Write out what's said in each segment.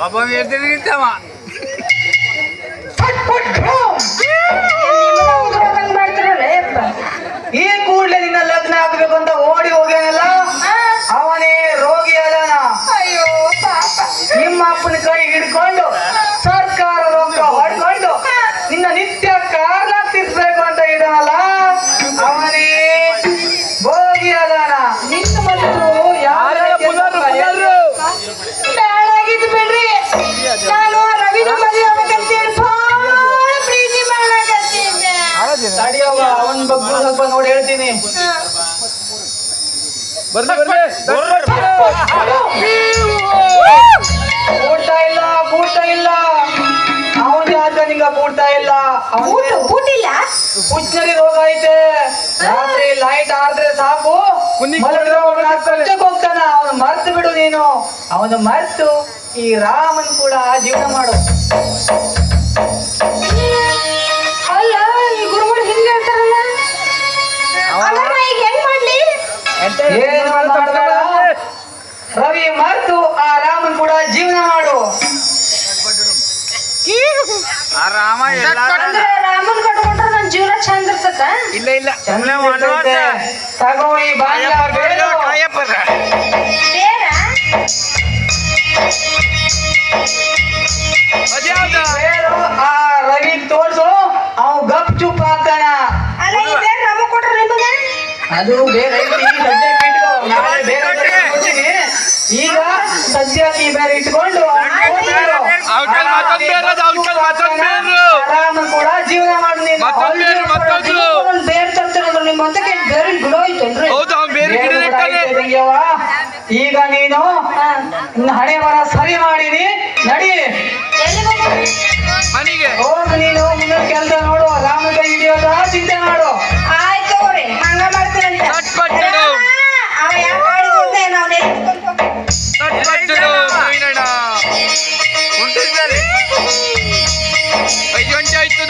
అబ్బా వేరు తిరిగిద్దామా ಅವನ್ ಬಗ್ಗೆ ಸ್ವಲ್ಪ ನೋಡಿ ಹೇಳ್ತೀನಿ. ಪೂರ್ತಾ ಇಲ್ಲ ಕೂಡ್ತಾ ಇಲ್ಲ. ಅವನ ಜಾಗ ನಿಂಗ ಇಲ್ಲ. ಊಟ ಅವನಿಗೆ ಊಟಿಲ್ಲ ಹುಚ್ಚರಿ ರೋಗ ಐತೆ ರಾತ್ರಿ ಲೈಟ್ ಆದ್ರೆ ಸಾಕು. ಹೋಗ್ತಾನ. ಅವನು ಮರ್ತು ಬಿಡು ನೀನು. ಅವನು ಮರ್ತು ಈ ರಾಮನ್ ಕೂಡ ಜೀವನ ಮಾಡು. ಆ ರಾಮ ಎಲ್ಲ ರಾಮನ್ ಕಟ್ಕೊಂಡ್ರೆ ನನ್ ಜೀವನ ಚಂದ ಇರ್ತದ ಇಲ್ಲ ಇಲ್ಲ. ಚಂದ ಇರ್ತೈತೆ. ತಗೋ ಈ ಬಾಂಗ್ಲ ಜೀವನ ಮಾಡಿ ಬೇರೆ, ತರ್ತಾರೆ ಮಂತಕ್ಕೆ ಬೇರೆ ಗಿಡ ಐತೇನ್ರಿ. ಈಗ ನೀನು ಹಣೆ ಮರ ಸರಿ ಮಾಡಿನಿ. ನಡಿ. ಹೋಗ ನೀನು ಮುಂದೆ ಕೆಲಸ ನೋಡು ರಾಮ ಕೈ ಹಿಡಿಯೋದ ಚಿಂತೆ ಮಾಡು.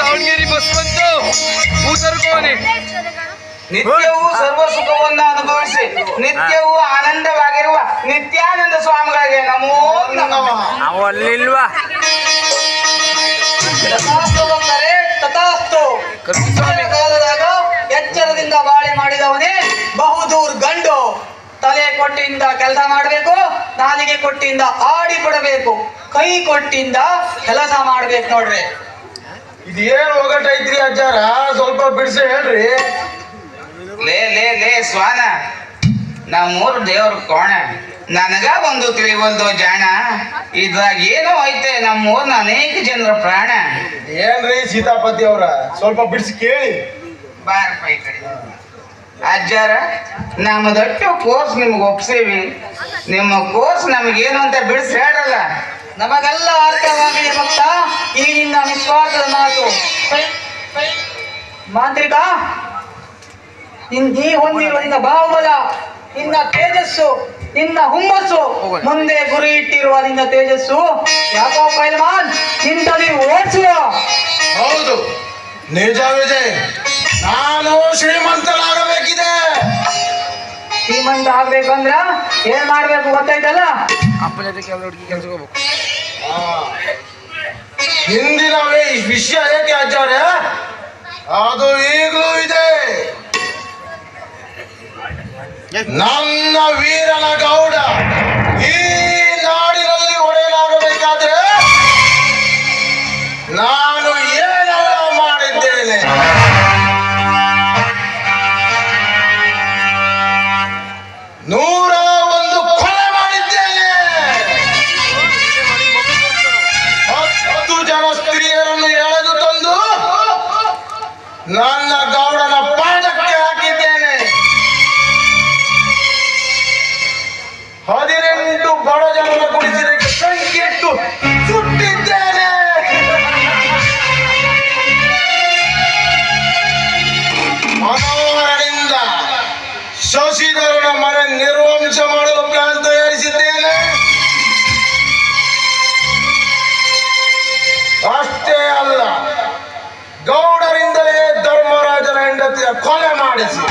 ದಾವಣಗೆರೆ ಬಸ್ ಬಂತು ಊತರ್ಕೋನೆ ನಿತ್ಯವೂ ಸರ್ವ ಸುಖವನ್ನ ಅನುಭವಿಸಿ ನಿತ್ಯವೂ ಆನಂದವಾಗಿರುವ ನಿತ್ಯಾನಂದ ಸ್ವಾಮಿಗಳಿಗೆ ನಮೋ ನಮಃ. ನಾವು ಅಲ್ಲಿಲ್ವಾ? ತಥಾಸ್ತು ಕಾಲದಾಗ ಎಚ್ಚರದಿಂದ ಬಾಳೆ ಮಾಡಿದವನೇ ಬಹುದೂರ್ ಗಂಡು. ತಲೆ ಕೊಟ್ಟಿಂದ ಕೆಲಸ ಮಾಡಬೇಕು ನಾಲಿಗೆ ಕೊಟ್ಟಿಂದ ಆಡಿ ಕೊಡಬೇಕು ಕೈ ಕೊಟ್ಟಿಂದ ಕೆಲಸ ಮಾಡ್ಬೇಕು ನೋಡ್ರಿ. ಇದೇನ್ ಒಗಟೈತ್ರಿ ಅಜ್ಜಾರ? ಸ್ವಲ್ಪ ಬಿಡಿಸಿ ಹೇಳ್ರಿ. ಲೇ ಲೇ ಲೇ ಸ್ವಾನ. ಮೂರು ದೇವ್ರ ಕೋಣ. ನನಗ ಒಂದು ತಿಳಿವಲ್ದು ಜಾಣ. ಇದ್ರಾಗ ಏನೋ ಐತೆ ನಮ್ಮೂರ್ನ ಅನೇಕ ಜನರ ಪ್ರಾಣ. ಏನ್ರಿ ಸೀತಾಪತಿ ಅವ್ರ? ಸ್ವಲ್ಪ ಬಿಡಿಸಿ ಕೇಳಿ. ಬಾರಪ್ಪ ಈ ಕಡೆ. ಅಜ್ಜಾರ ನಮ್ಮದೊಟ್ಟು ಕೋರ್ಸ್ ನಿಮ್ಗೆ ಒಪ್ಸೇವಿ. ನಿಮ್ಮ ಕೋರ್ಸ್ ನಮಗೇನು ಅಂತ ಬಿಡಿಸಿ ಹೇಳಲ್ಲ ನಮಗೆಲ್ಲ ಅರ್ಥವಾಗಿದೆ ಭಕ್ತ. ಈ ನಿನ್ನ ನಿಸ್ವಾರ್ಥದ ಮಾತು. ಮಾಂತ್ರಿಕ ಈ ನೀ ಹೊಂದಿರುವ ನಿನ್ನ ಬಾಹುಬಲ ನಿನ್ನ ತೇಜಸ್ಸು ನಿನ್ನ ಹುಮ್ಮಸ್ಸು ಮುಂದೆ ಗುರಿ ಇಟ್ಟಿರುವ ನಿನ್ನ ತೇಜಸ್ಸು. ಯಾಕೋ ಪೈಲ್ವಾನ್ ನಿಂತಲ್ಲಿ ಓಡಿಸುವ. ಹೌದು. ನಿಜವಿದೆ ನಾನು ಶ್ರೀಮಂತನಾಗಬೇಕಿದೆ. ಶ್ರೀಮಂತ ಆಗ್ಬೇಕಂದ್ರ ಏನ್ ಮಾಡ್ಬೇಕು ಗೊತ್ತಾಯ್ತಲ್ಲ? ಅಪ್ಪನ ಜೊತೆ ಕೆಲವು ಹುಡುಗಿ ಕೆಲ್ಸಕ್ಕೆ ಹೋಗ್ಬೇಕು. ಆ. ಈ ವಿಷಯ ಏಕೆ ಆಚಾರ್ಯ? ಅದು ಈಗಲೂ ಇದೆ. ನನ್ನ ವೀರನ ಗೌಡ. ಶಶಿಧರನ ಮನೆ ನಿರ್ವಂಶ ಮಾಡಲು ಪ್ಲಾನ್ ತಯಾರಿಸಿದ್ದೇನೆ. ಅಷ್ಟೇ ಅಲ್ಲ ಗೌಡರಿಂದಲೇ ಧರ್ಮರಾಜನ ಹೆಂಡತಿಯ ಕೊಲೆ ಮಾಡಿಸಿ.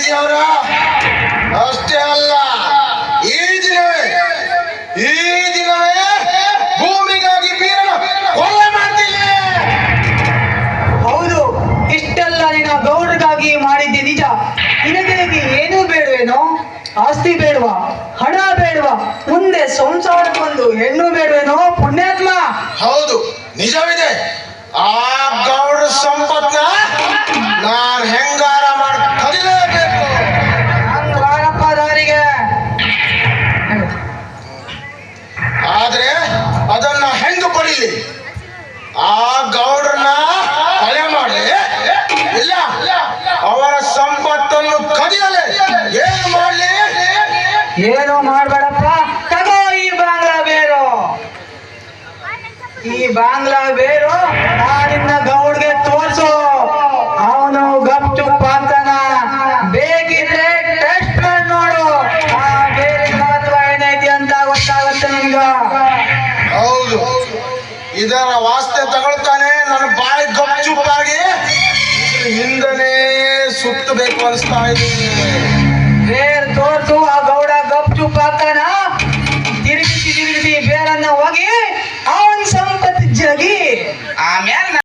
ಸ್ವಾಮೀಜಿ ಅವರ? ಅಷ್ಟೇ ಅಲ್ಲ, ಈ ದಿನವೇ ಈ ದಿನವೇ ಭೂಮಿಗಾಗಿ ಬೀರಣ ಕೊಲೆ ಮಾಡ್ತೀನಿ ಹೌದು, ಇಷ್ಟೆಲ್ಲ ನಿನ್ನ ಗೌಡ್ರಿಗಾಗಿ ಮಾಡಿದ್ದೆ ನಿಜ. ನಿನಗೆ ಏನೂ ಬೇಡವೇನೋ, ಆಸ್ತಿ ಬೇಡವಾ, ಹಣ ಬೇಡವಾ, ಮುಂದೆ ಸಂಸಾರಕ್ಕೊಂದು ಹೆಣ್ಣು ಹೆಂಗ ಆ ಗೌಡ್ರನ್ನ ಕೊಲೆ ಮಾಡಿ ಇಲ್ಲ. ಅವರ ಸಂಪತ್ತನ್ನು ಕದಿಯಲೆ. ಏನು ಮಾಡಲಿ? ಏನು ಮಾಡ್ಬೇಡಪ್ಪ? ತಗೋ ಈ ಬಾಂಗ್ಲಾ ಬೇರು. ಈ ಬಾಂಗ್ಲಾ ಬೇರು ಇದ್ರ ಹಿಂದನೇ ಸುತ್ತಬೇಕು ಅನಿಸ್ತಾ ಇದೆ. ಬೇರ್ ತೋರ್ಸು ಆ ಗೌಡ ಗಪ್ ಚುಪ್ ಅಂತಾನ